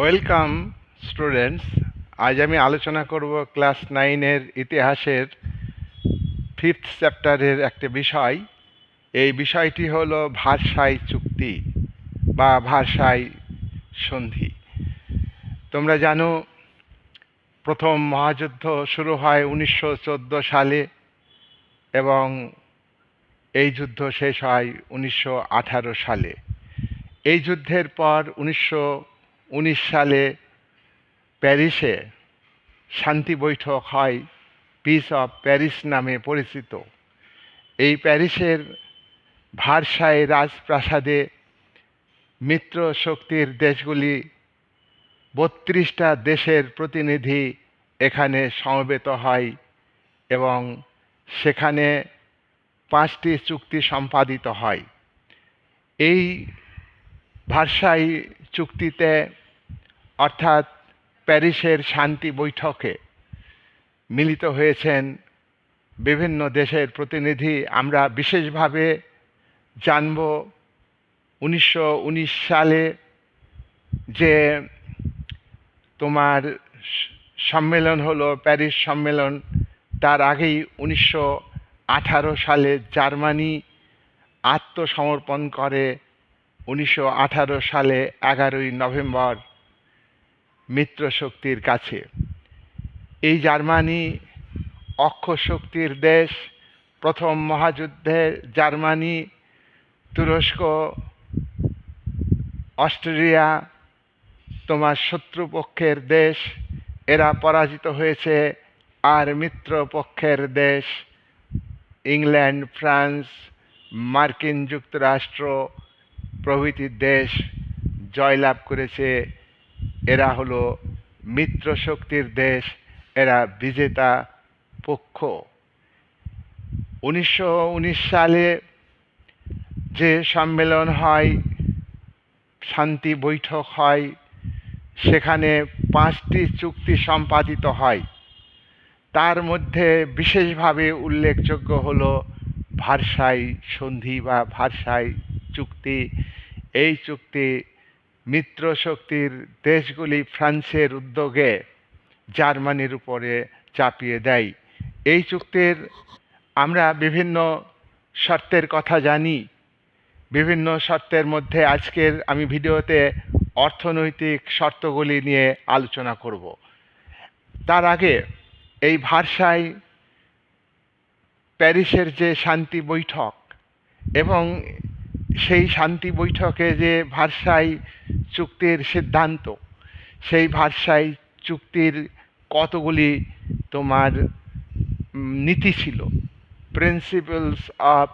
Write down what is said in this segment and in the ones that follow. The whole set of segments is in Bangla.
ওয়েলকাম স্টুডেন্টস আজ আমি আলোচনা করব ক্লাস নাইনের ইতিহাসের ফিফথ চ্যাপ্টারের একটা বিষয়। এই বিষয়টি হল ভারসাই চুক্তি বা ভারসাই সন্ধি। তোমরা জানো, প্রথম মহাযুদ্ধ শুরু হয় উনিশশো চোদ্দ সালে এবং এই যুদ্ধ শেষ হয় উনিশশো আঠারো সালে। এই যুদ্ধের পর উনিশশো উনিশ সালে প্যারিসে শান্তি বৈঠক হয় পিস অফ প্যারিস নামে পরিচিত। এই প্যারিসের ভারসাই রাজপ্রাসাদে মিত্র শক্তির দেশগুলি বত্রিশটা দেশের প্রতিনিধি এখানে সমবেত হয় এবং সেখানে পাঁচটি চুক্তি সম্পাদিত হয়। এই ভারসাই চুক্তিতে, অর্থাৎ প্যারিসের শান্তি বৈঠকে মিলিত হয়েছেন বিভিন্ন দেশের প্রতিনিধি। আমরা বিশেষভাবে জানব উনিশশো উনিশ সালে যে তোমার সম্মেলন হলো, প্যারিস সম্মেলন। তার আগেই উনিশশো আঠারো সালে জার্মানি আত্মসমর্পণ করে উনিশশো আঠারো সালে এগারোই নভেম্বর মিত্র শক্তির কাছে। এই জার্মানি অক্ষ শক্তির দেশ, প্রথম মহাযুদ্ধে জার্মানি, তুরস্ক অস্ট্রেলিয়া তোমার শত্রুপক্ষের দেশ, এরা পরাজিত হয়েছে, আর মিত্রপক্ষের দেশ, ইংল্যান্ড, ফ্রান্স, মার্কিন যুক্তরাষ্ট্র প্রভৃতি দেশ জয়লাভ করেছে, এরা হলো মিত্র শক্তির দেশ, এরা বিজেতা পক্ষ। উনিশশো উনিশ সালে যে সম্মেলন হয়, শান্তি বৈঠক হয়, সেখানে পাঁচটি চুক্তি সম্পাদিত হয়। তার মধ্যে বিশেষভাবে উল্লেখযোগ্য হল ভারসাই সন্ধি বা ভারসাই চুক্তি, এই চুক্তি মিত্র শক্তির দেশগুলি ফ্রান্সের উদ্যোগে জার্মানির উপরে চাপিয়ে দেয়। এই চুক্তির আমরা বিভিন্ন শর্তের কথা জানি। বিভিন্ন শর্তের মধ্যে আজকের আমি ভিডিওতে অর্থনৈতিক শর্তগুলি নিয়ে আলোচনা করব। তার আগে এই ভারসাই প্যারিসের যে শান্তি বৈঠক এবং সেই শান্তি বৈঠকে যে ভারসাই চুক্তির সিদ্ধান্ত, সেই ভারসাই চুক্তির কতগুলি তোমার নীতি ছিল? প্রিন্সিপালস অফ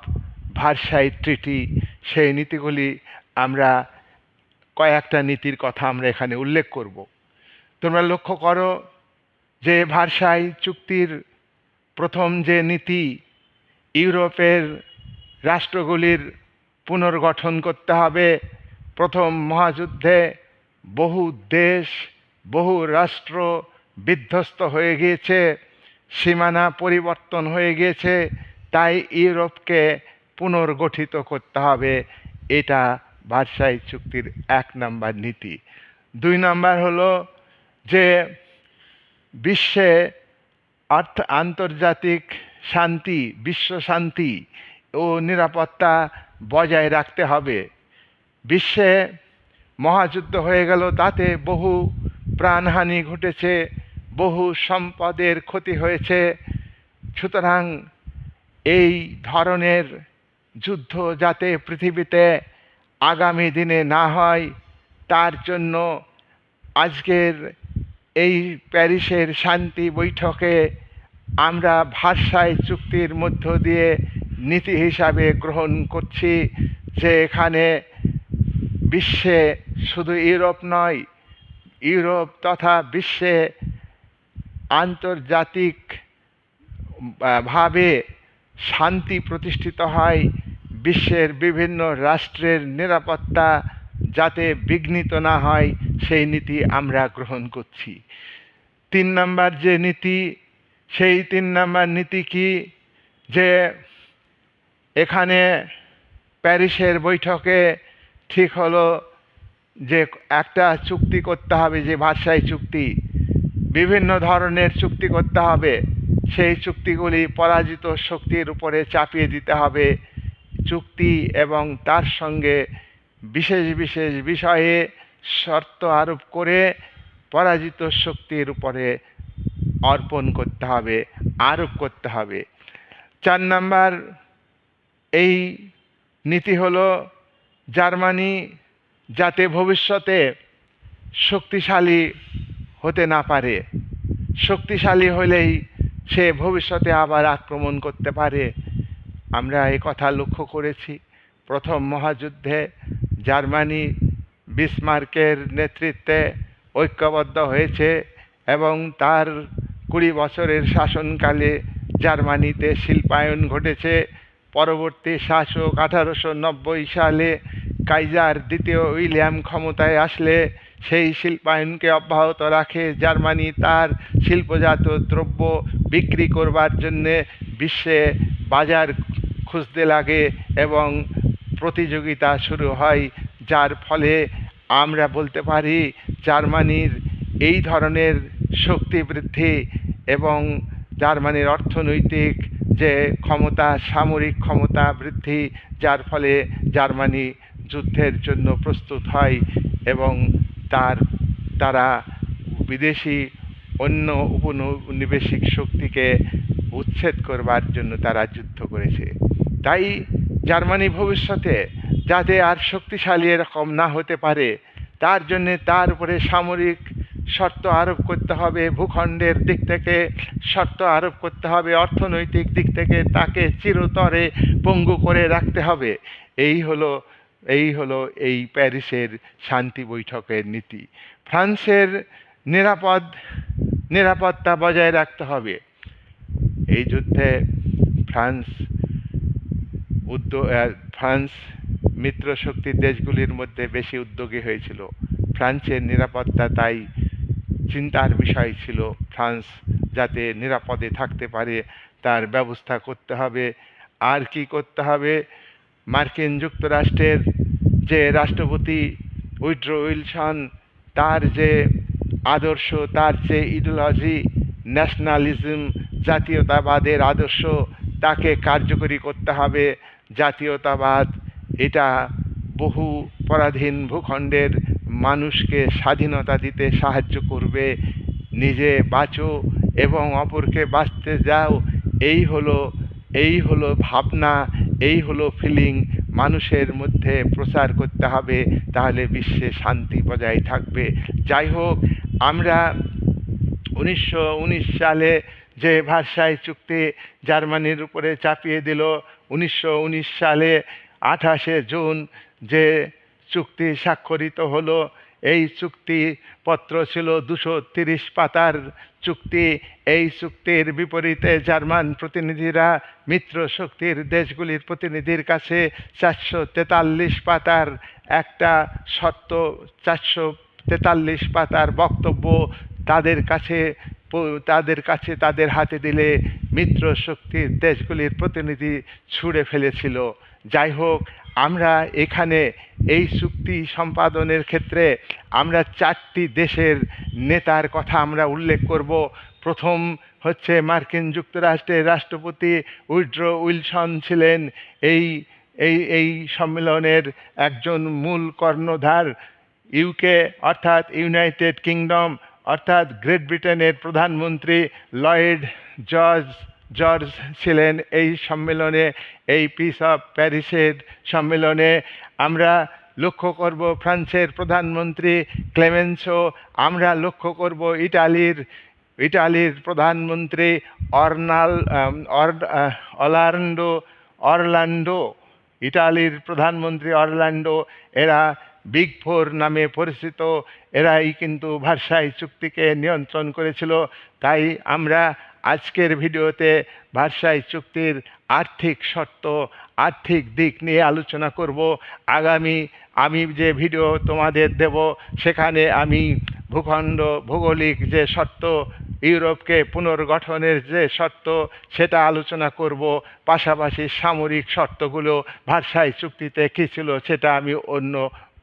ভারসাই ট্রিটি সেই নীতিগুলি আমরা কয়েকটা নীতির কথা আমরা এখানে উল্লেখ করব। তোমরা লক্ষ্য করো যে ভারসাই চুক্তির প্রথম যে নীতি ইউরোপের রাষ্ট্রগুলির পুনর্গঠন করতে হবে। প্রথম মহাযুদ্ধে বহু দেশ, বহু রাষ্ট্র বিধ্বস্ত হয়ে গিয়েছে, সীমানা পরিবর্তন হয়ে গিয়েছে, তাই ইউরোপকে পুনর্গঠিত করতে হবে। এটা ভারসাই চুক্তির এক নাম্বার নীতি। দুই নাম্বার হলো যে বিশ্বে অর্থ আন্তর্জাতিক শান্তি, বিশ্ব শান্তি ও নিরাপত্তা বজায় রাখতে হবে। বিশ্বে মহাযুদ্ধ হয়ে গেল, তাতে বহু প্রাণহানি ঘটেছে, বহু সম্পদের ক্ষতি হয়েছে। সুতরাং এই ধরনের যুদ্ধ যাতে পৃথিবীতে আগামী দিনে না হয়, তার জন্য আজকের এই প্যারিসের শান্তি বৈঠকে আমরা ভাষায় চুক্তির মধ্য দিয়ে নীতি হিসাবে গ্রহণ করছি যে এখানে বিশ্বে শুধু ইউরোপ নয়, ইউরোপ তথা বিশ্বে আন্তর্জাতিক ভাবে শান্তি প্রতিষ্ঠিত হয়। বিশ্বের বিভিন্ন রাষ্ট্রের নিরাপত্তা যাতে বিঘ্নিত না হয়, সেই নীতি আমরা গ্রহণ করছি। তিন নম্বর যে নীতি, সেই তিন নম্বর নীতি কি? যে এখানে প্যারিসের বৈঠকে ঠিক হলো যে একটা চুক্তি করতে হবে, যে ভাষায় চুক্তি, বিভিন্ন ধরনের চুক্তি করতে হবে। সেই চুক্তিগুলি পরাজিত শক্তির উপরে চাপিয়ে দিতে হবে। চুক্তি এবং তার সঙ্গে বিশেষ বিশেষ বিষয়ে শর্ত আরোপ করে পরাজিত শক্তির উপরে অর্পণ করতে হবে, আরোপ করতে হবে। চার নাম্বার এই নীতি হলো জার্মানি যাতে ভবিষ্যতে শক্তিশালী হতে না পারে। শক্তিশালী হলেই সে ভবিষ্যতে আবার আক্রমণ করতে পারে। আমরা এ কথা লক্ষ্য করেছি। প্রথম মহাযুদ্ধে জার্মানি বিসমার্কের নেতৃত্বে ঐক্যবদ্ধ হয়েছে এবং তার কুড়ি বছরের শাসনকালে জার্মানিতে শিল্পায়ন ঘটেছে। পরবর্তী শাসক আঠারোশো নব্বই সালে কাইজার দ্বিতীয় উইলিয়াম ক্ষমতায় আসলে, সেই শিল্পায়নকে অব্যাহত রাখে জার্মানি। তার শিল্পজাত দ্রব্য বিক্রি করবার জন্যে বিশ্বে বাজার খুঁজতে লাগে এবং প্রতিযোগিতা শুরু হয়, যার ফলে আমরা বলতে পারি জার্মানির এই ধরনের শক্তি বৃদ্ধি এবং জার্মানির অর্থনৈতিক যে ক্ষমতা, সামরিক ক্ষমতা বৃদ্ধি, যার ফলে জার্মানি যুদ্ধের জন্য প্রস্তুত হয় এবং তার, তারা বিদেশি অন্য উপনিবেশিক শক্তিকে উচ্ছেদ করবার জন্য তারা যুদ্ধ করেছে। তাই জার্মানি ভবিষ্যতে যাতে আর শক্তিশালী এরকম না হতে পারে, তার জন্যে তার উপরে সামরিক শর্ত আরোপ করতে হবে ভূখণ্ডের দিক থেকে, শর্ত আরোপ করতে হবে অর্থনৈতিক দিক থেকে, তাকে চিরতরে পঙ্গু করে রাখতে হবে। এই হলো এই হলো এই প্যারিসের শান্তি বৈঠকের নীতি। ফ্রান্সের নিরাপদ, নিরাপত্তা বজায় রাখতে হবে। এই যুদ্ধে ফ্রান্স উদ্যোগ ফ্রান্স মিত্র শক্তির দেশগুলির মধ্যে বেশি উদ্যোগী হয়েছিল। ফ্রান্সের নিরাপত্তা তাই চিন্তার বিষয় ছিল। ফ্রান্স যাতে নিরাপদে থাকতে পারে, তার ব্যবস্থা করতে হবে। আর কি করতে হবে? মার্কিন যুক্তরাষ্ট্রের যে রাষ্ট্রপতি উইড্রো উইলসন, তার যে আদর্শ, তার যে ইডিওলজি ন্যাশনালিজম জাতীয়তাবাদের আদর্শ, তাকে কার্যকরী করতে হবে। জাতীয়তাবাদ, এটা বহু পরাধীন ভূখণ্ডের মানুষকে স্বাধীনতা দিতে সাহায্য করবে। নিজে বাঁচো এবং অপরকে বাঁচতে যাও। এই হলো এই হলো ভাবনা, এই হলো ফিলিং মানুষের মধ্যে প্রচার করতে হবে, তাহলে বিশ্বে শান্তি বজায় থাকবে। যাই হোক, আমরা উনিশশো উনিশ সালে যে ভার্সাই চুক্তি জার্মানির উপরে চাপিয়ে দিল, উনিশশো উনিশ সালে আঠাশে জুন যে চুক্তি স্বাক্ষরিত হলো। এই চুক্তিপত্র ছিল দুশো তিরিশ পাতার চুক্তি। এই চুক্তির বিপরীতে জার্মান প্রতিনিধিরা মিত্র শক্তির দেশগুলির প্রতিনিধির কাছে চারশো তেতাল্লিশ পাতার একটা শর্ত, চারশো তেতাল্লিশ পাতার বক্তব্য তাদের কাছে তাদের কাছে তাদের হাতে দিলে মিত্র শক্তির দেশগুলির প্রতিনিধি ছুঁড়ে ফেলেছিল। যাই হোক, আমরা এখানে এই চুক্তি সম্পাদনের ক্ষেত্রে আমরা চারটি দেশের নেতার কথা আমরা উল্লেখ করব। প্রথম হচ্ছে মার্কিন যুক্তরাষ্ট্রের রাষ্ট্রপতি উইড্রো উইলসন ছিলেন। এই এই এই সম্মেলনের একজন মূল কর্ণধার ইউকে অর্থাৎ ইউনাইটেড কিংডম অর্থাৎ গ্রেট ব্রিটেনের প্রধানমন্ত্রী লয়েড জর্জ জর্জ ছিলেন এই সম্মেলনে, এই পিস অফ প্যারিসের সম্মেলনে। আমরা লক্ষ্য করব ফ্রান্সের প্রধানমন্ত্রী ক্লেমেন্সো, আমরা লক্ষ্য করব ইটালির ইটালির প্রধানমন্ত্রী অর্নাল অলার্ন্ডো অরল্যান্ডো ইটালির প্রধানমন্ত্রী অরল্যান্ডো এরা বিগ ফোর নামে পরিচিত, এরাই কিন্তু ভার্সাই চুক্তিকে নিয়ন্ত্রণ করেছিল। তাই আমরা আজকের ভিডিওতে ভার্সাই চুক্তির আর্থিক শর্ত, আর্থিক দিক নিয়ে আলোচনা করব। আগামী আমি যে ভিডিও তোমাদের দেব, সেখানে আমি ভূখণ্ড, ভৌগোলিক যে শর্ত, ইউরোপকে পুনর্গঠনের যে শর্ত, সেটা আলোচনা করব। পাশাপাশি সামরিক শর্তগুলো ভারসাই চুক্তিতে কী ছিল, সেটা আমি অন্য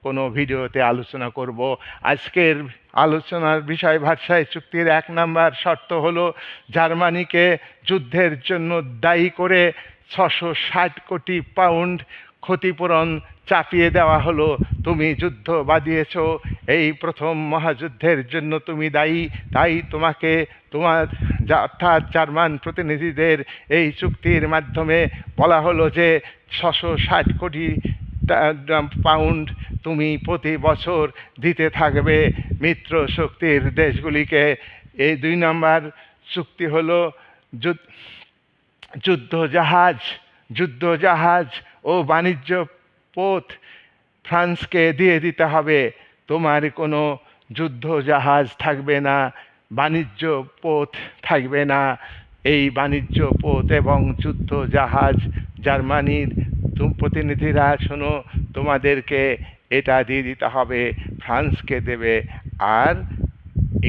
কোনো ভিডিওতে আলোচনা করব। আজকের আলোচনার বিষয় ভাষায় চুক্তির এক নাম্বার শর্ত হলো জার্মানিকে যুদ্ধের জন্য দায়ী করে ছশো ষাট কোটি পাউন্ড ক্ষতিপূরণ চাপিয়ে দেওয়া হলো। তুমি যুদ্ধ বাদিয়েছ এই প্রথম মহাযুদ্ধের জন্য তুমি দায়ী, তাই তোমাকে তোমার অর্থাৎ জার্মান প্রতিনিধিদের এই চুক্তির মাধ্যমে বলা হলো যে ছশো ষাট কোটি পাউন্ড তুমি প্রতি বছর দিতে থাকবে মিত্র শক্তির দেশগুলিকে। এই দুই নম্বর চুক্তি হলো যুদ্ধ জাহাজ যুদ্ধ জাহাজ ও বাণিজ্য পথ ফ্রান্সকে দিয়ে দিতে হবে। তোমার কোনো যুদ্ধ জাহাজ থাকবে না, বাণিজ্য পথ থাকবে না। এই বাণিজ্য পথ এবং যুদ্ধ জাহাজ জার্মানির তুম প্রতিনিধিরা শোনো, তোমাদেরকে এটা দিয়ে দিতে হবে, ফ্রান্সকে দেবে আর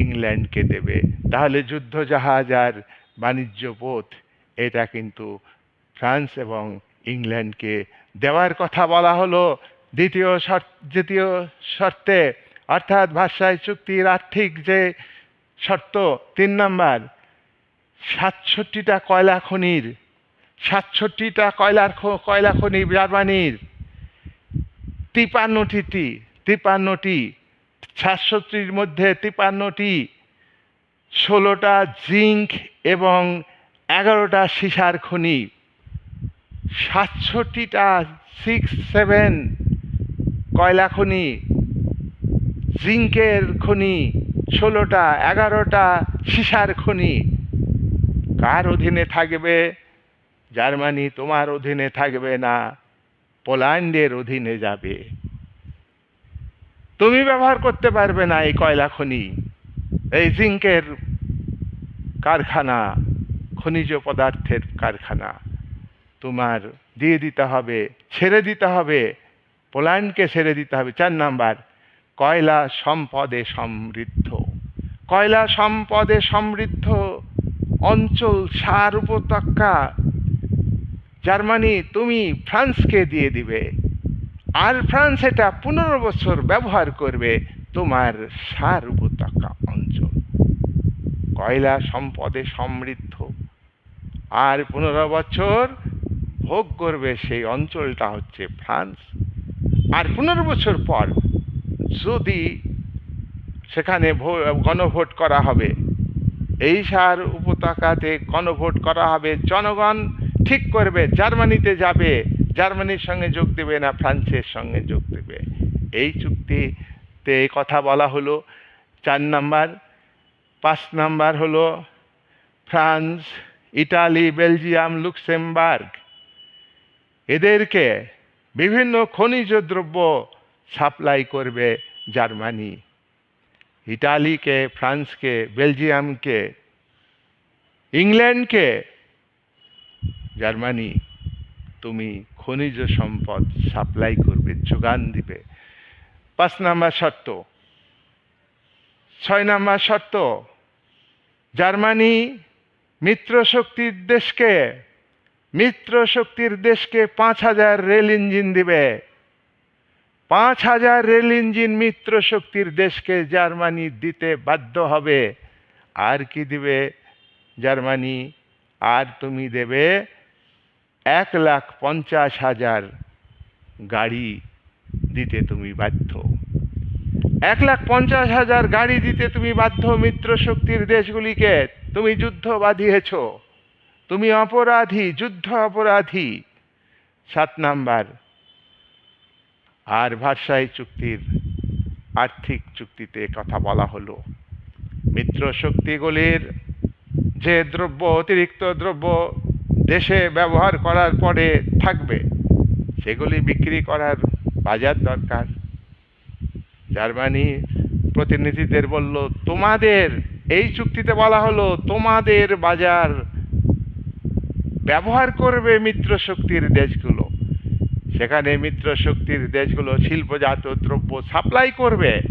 ইংল্যান্ডকে দেবে। তাহলে যুদ্ধ জাহাজ আর বাণিজ্য পথ এটা কিন্তু ফ্রান্স এবং ইংল্যান্ডকে দেওয়ার কথা বলা হলো দ্বিতীয় দ্বিতীয় শর্তে। অর্থাৎ ভাষায় চুক্তির আর্থিক যে শর্ত, তিন নাম্বার, সাতষট্টিটা কয়লা খনির সাতষট্টিটা কয়লার কয়লা খনি জার্মানির তিপান্নটি তিপান্নটি, সাতষট্টির মধ্যে তিপান্নটি, ষোলোটা জিঙ্ক এবং এগারোটা সিসার খনি। সাতষট্টিটা সিক্স সেভেন কয়লা খনি, জিঙ্কের খনি, ষোলোটা, এগারোটা সীসার খনি। কার অধীনে থাকবে জার্মানি তোমার অধীনে থাকবে না, পোল্যান্ডের অধীনে যাবে। তুমি ব্যবহার করতে পারবে না এই কয়লা খনি, এই জিঙ্কের কারখানা, খনিজ পদার্থের কারখানা। তোমার দিয়ে দিতে হবে, ছেড়ে দিতে হবে, পোল্যান্ডকে ছেড়ে দিতে হবে। চার নাম্বার, কয়লা সম্পদে সমৃদ্ধ। কয়লা সম্পদে সমৃদ্ধ, অঞ্চল সার উপত্যকা জার্মানি তুমি ফ্রান্সকে দিয়ে দিবে। আর ফ্রান্স এটা পনেরো বছর ব্যবহার করবে তোমার সার উপত্যকা অঞ্চল। কয়লা সম্পদে সমৃদ্ধ। আর পনেরো বছর ভোগ করবে সেই অঞ্চলটা হচ্ছে ফ্রান্স। আর পনেরো বছর পর যদি সেখানে গণভোট করা হবে, এই সার উপত্যকাতে গণভোট করা হবে জনগণ ঠিক করবে, জার্মানিতে যাবে, জার্মানির সঙ্গে যোগ দেবে না, ফ্রান্সের সঙ্গে যোগ দেবে। এই চুক্তিতে এই কথা বলা হলো, চার নাম্বার। পাঁচ নাম্বার হলো, ফ্রান্স, ইটালি, বেলজিয়াম, লুক্সেমবার্গ, এদেরকে বিভিন্ন খনিজ দ্রব্য সাপ্লাই করবে জার্মানি। ইটালিকে, ফ্রান্সকে, বেলজিয়ামকে, ইংল্যান্ডকে জার্মানি, তুমি খনিজ সম্পদ সাপ্লাই করবে, যোগান দিবে। পাঁচ নাম্বার শর্ত। ছয় নাম্বার শর্ত, জার্মানি মিত্র শক্তির দেশকে, মিত্র শক্তির দেশকে পাঁচ হাজার রেল ইঞ্জিন দিবে। পাঁচ হাজার রেল ইঞ্জিন মিত্র শক্তির দেশকে জার্মানি দিতে বাধ্য হবে। আর কি দিবে? জার্মানি, আর তুমি দেবে এক লাখ পঞ্চাশ হাজার গাড়ি দিতে তুমি বাধ্য। এক লাখ পঞ্চাশ হাজার গাড়ি দিতে তুমি বাধ্য মিত্র শক্তির দেশগুলিকে তুমি যুদ্ধ বাঁধিয়েছ। তুমি অপরাধী, যুদ্ধ অপরাধী। সাত নাম্বার, আর ভাষাই চুক্তির আর্থিক চুক্তিতে কথা বলা হলো। মিত্র শক্তিগুলির যে দ্রব্য, অতিরিক্ত দ্রব্য দেশে ব্যবহার করার পরে থাকবে। সেগুলি বিক্রি করার বাজার দরকার। জার্মানি প্রতিনিধিদের বলল, তোমাদের, এই চুক্তিতে বলা হলো, তোমাদের বাজার ব্যবহার করবে মিত্র শক্তির দেশগুলো। সেখানে মিত্র শক্তির দেশগুলো শিল্পজাত দ্রব্য সাপ্লাই করবে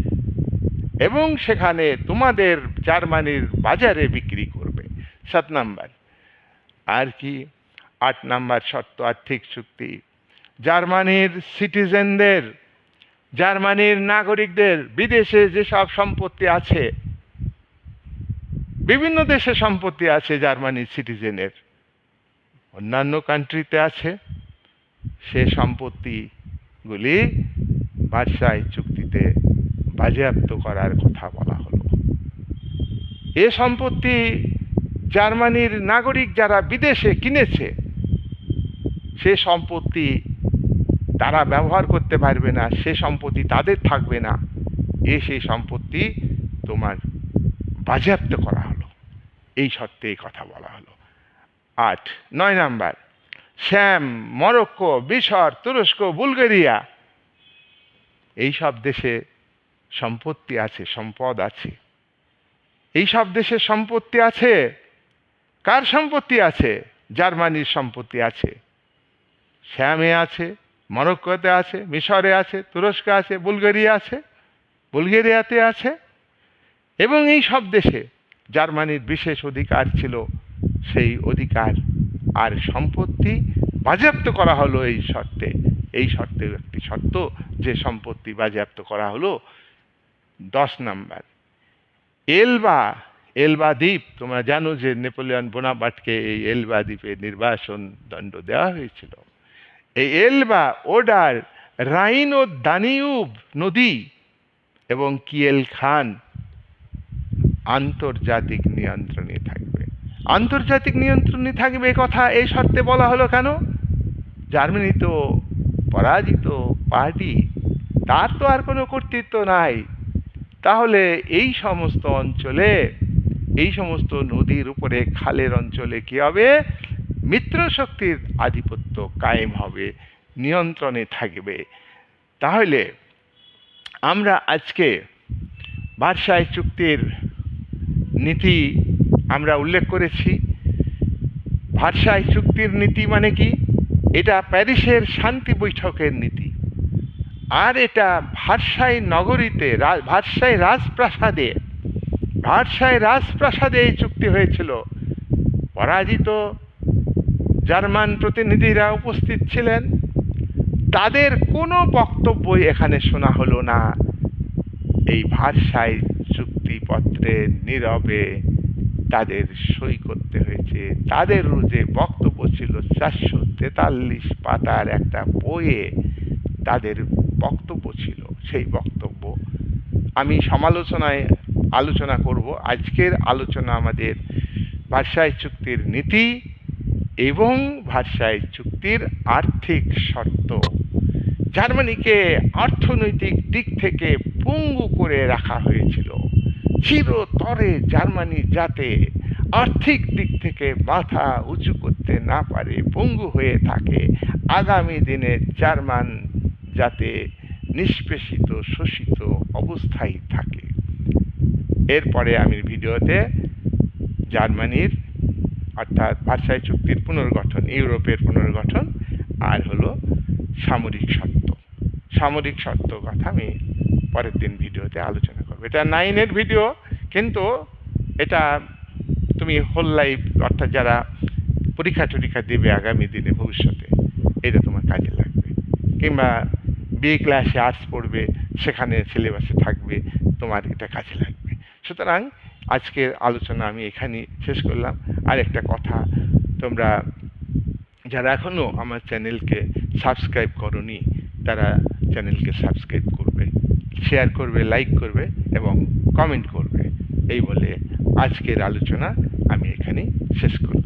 এবং সেখানে তোমাদের জার্মানির বাজারে বিক্রি করবে। সাত নাম্বার। আর কি? আট নাম্বার শর্ত, আর্থিক চুক্তি। জার্মানির সিটিজেনদের, জার্মানির নাগরিকদের বিদেশে যেসব সম্পত্তি আছে, বিভিন্ন দেশে সম্পত্তি আছে জার্মানির সিটিজেনের। অন্যান্য কান্ট্রিতে আছে, সে সম্পত্তিগুলি ভার্সাই চুক্তিতে বাজেয়াপ্ত করার কথা বলা হলো। এ সম্পত্তি জার্মানির নাগরিক যারা বিদেশে কিনেছে, সে সম্পত্তি তারা ব্যবহার করতে পারবে না, সে সম্পত্তি তাদের থাকবে না। এ সেই সম্পত্তি তোমার বাজেয়াপ্ত করা হলো। এই শর্তে এই কথা বলা হলো। আট, নয় নাম্বার, শ্যাম, মরক্কো, মিশর, তুরস্ক, বুলগেরিয়া, এই সব দেশে সম্পত্তি আছে, সম্পদ আছে। এই সব দেশে সম্পত্তি আছে। কার সম্পত্তি আছে? জার্মানির সম্পত্তি আছে। শ্যামে আছে, মরক্কোতে আছে, মিশরে আছে, তুরস্কে আছে, বুলগেরিয়া আছে। বুলগেরিয়াতে আছে। এবং এই সব দেশে জার্মানির বিশেষ অধিকার ছিল সেই অধিকার। আর সম্পত্তি বাজেয়াপ্ত করা হলো এই শর্তে। এই শর্তে একটি শর্ত যে সম্পত্তি বাজেয়াপ্ত করা হলো। দশ নাম্বার, এলবা এলবা দ্বীপ তোমরা জানো যে নেপোলিয়ন বোনাপার্টকে এই এলবা দ্বীপে নির্বাসন দণ্ড দেওয়া হয়েছিল। এই এলবা ওডার রাইন ও দানিউব নদী এবং কিয়েল খান আন্তর্জাতিক নিয়ন্ত্রণে থাকবে। আন্তর্জাতিক নিয়ন্ত্রণে থাকবে কথা এই শর্তে বলা হলো কেন? জার্মানি তো পরাজিত পার্টি, তার তো আর কোনো কর্তৃত্ব নাই। তাহলে এই সমস্ত অঞ্চলে এই সমস্ত নদীর উপরে খালের অঞ্চলে কি হবে? মিত্র শক্তির আধিপত্য কায়েম হবে, নিয়ন্ত্রণে থাকবে। তাহলে আমরা আজকে ভারসাই চুক্তির নীতি আমরা উল্লেখ করেছি। ভারসাই চুক্তির নীতি মানে কি? এটা প্যারিসের শান্তি বৈঠকের নীতি। আর এটা ভারসাই নগরীতে ভারসাই রাজপ্রাসাদে ভারসাই রাজপ্রাসাদে এই চুক্তি হয়েছিল। পরাজিত জার্মান প্রতিনিধিরা উপস্থিত ছিলেন। তাদের কোনো বক্তব্যই এখানে শোনা হলো না। এই ভারসাই চুক্তিপত্রে নীরবে তাদের সই করতে হয়েছে। তাদেরও যে বক্তব্য ছিল, চারশো তেতাল্লিশ পাতার একটা বইয়ে তাদের বক্তব্য ছিল। সেই বক্তব্য আমি সমালোচনায় আলোচনা করব। আজকের আলোচনা আমাদের ভারসাই চুক্তির নীতি এবং ভারসাই চুক্তির আর্থিক শর্ত। জার্মানিকে অর্থনৈতিক দিক থেকে পঙ্গু করে রাখা হয়েছিল। চিরতরে জার্মানি যাতে আর্থিক দিক থেকে মাথা উঁচু করতে না পারে, পঙ্গু হয়ে থাকে। আগামী দিনে জার্মান যাতে নিষ্পেষিত, শোষিত অবস্থায় থাকে। এরপরে আমি ভিডিওতে জার্মানির অর্থাৎ ভারসাই চুক্তির পুনর্গঠন, ইউরোপের পুনর্গঠন, আর হলো সামরিক শর্ত। সামরিক শর্ত কথা আমি পরের দিন ভিডিওতে আলোচনা করব। এটা নাইনের ভিডিও, কিন্তু এটা তুমি হোল লাইফ অর্থাৎ যারা পরীক্ষা টরীক্ষা দেবে আগামী দিনে, ভবিষ্যতে, এটা তোমার কাজে লাগবে। কিংবা বিএ ক্লাসে আর্টস পড়বে, সেখানে সিলেবাসে থাকবে, তোমার এটা কাজে লাগবে। সুতরাং আজকের আলোচনা আমি এখানে শেষ করলাম। আর একটা কথা, তোমরা যারা এখনও আমার চ্যানেলকে সাবস্ক্রাইব করনি, তারা চ্যানেলকে সাবস্ক্রাইব করবে, শেয়ার করবে, লাইক করবে এবং কমেন্ট করবে। এই বলে আজকের আলোচনা আমি এখানেই শেষ করলাম।